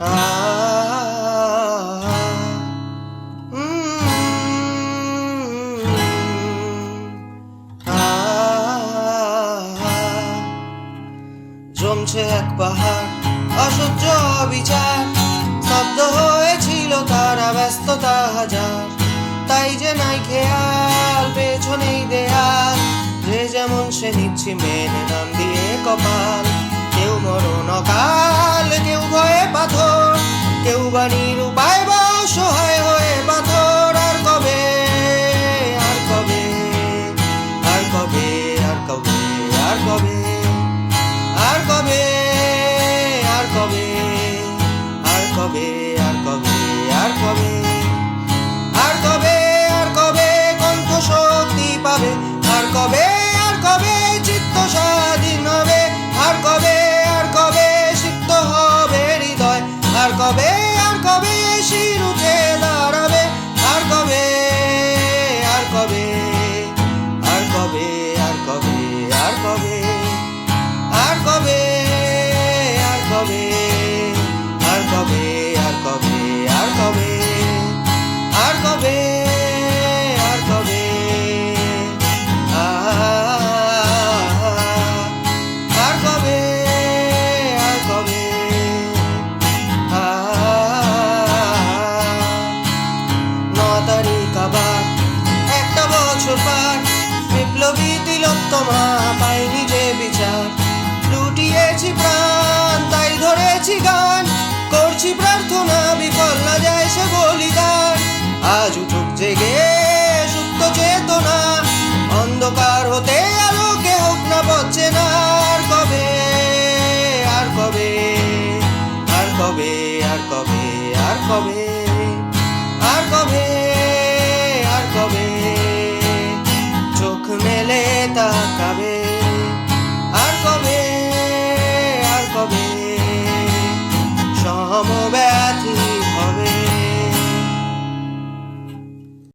জমছে এক পাহাড়, অসহ্য অবিচার। শব্দ হয়েছিল তারা, ব্যস্ততা হাজার। তাই যে নাই খেয়াল, পেছনেই দেয়াল। যে যেমন সে নিচ্ছি মেনে, নাম দিয়ে কপাল। বা বা হয়ে আর কবে আর কবে আর কবে আর কবে আর কবে আর কবে আর কবে তিলোত্তমা পাইনি যে বিচার। লুটিয়েছি প্রাণ, তাই ধরেছি গান। করছি প্রার্থনা, বিফল না যায় সে বলিদান। আজ উঠুক জেগে সুপ্ত চেতনা। অন্ধকার হতে আলোকে হোক না পচ্ছে না। আর কবে আর কবে আর কবে আর কবে আর কবে আর কবে